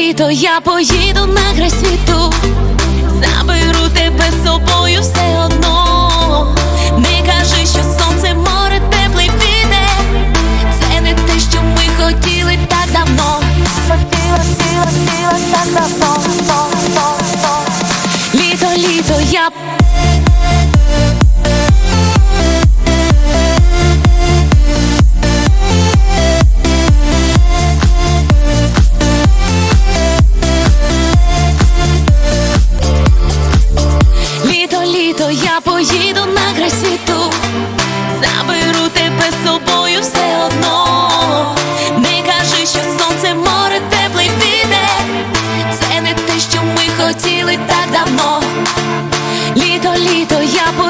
літо я поїду на край світу, заберу тебе з собою все одно. Не кажи, що сонце, море, теплий вітер Це не те, що ми хотіли так давно. Хотіла, хотіла, хотіла так давно, но, но, но. Літо, літо, я поїду на край світу, заберу тебе з собою все одно. Не кажи, що сонце, море, теплий піде. Це не те, що ми хотіли так давно. Літо, літо, я поїду